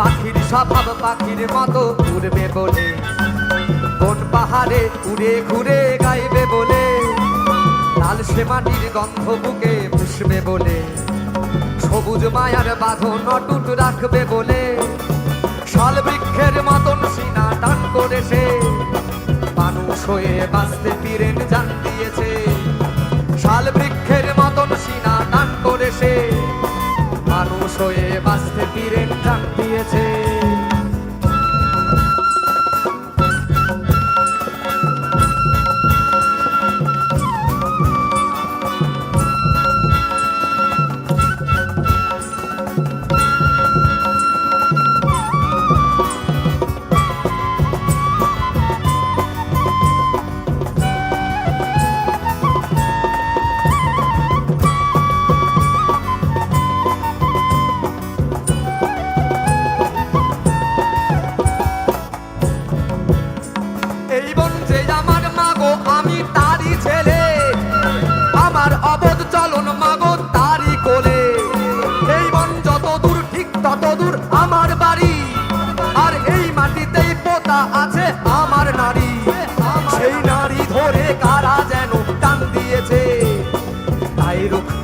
পাখির স্বভাব পাখির মতো উড়বে বলে। কোন পাহাড়ে উড়ে ঘুরে গাইবে বলে। লাল সে মাটির গন্ধ বুকে পুষবে বলে। সবুজ মায়ার বাঁধন অটুট রাখবে বলে। শাল বৃক্ষের মতন সিনা টান করে সে। মানুষ হয়ে বাঁচতে পীরেন জান দিয়েছে। হয়ে বাঁচতে পীরেন জান দিয়েছে। জীবন যে আমার মাগো, আমি তারই ছেলে। আমার অবধ চলন মাগো, তারই কোলে। এই বন যত দূর, ঠিক তত দূর আমার বাড়ি। আর এই মাটিতেই পোতা আছে আমার নারী। সেই নারী ধরে কারা যেন টান দিয়েছে। তাই রক্ষা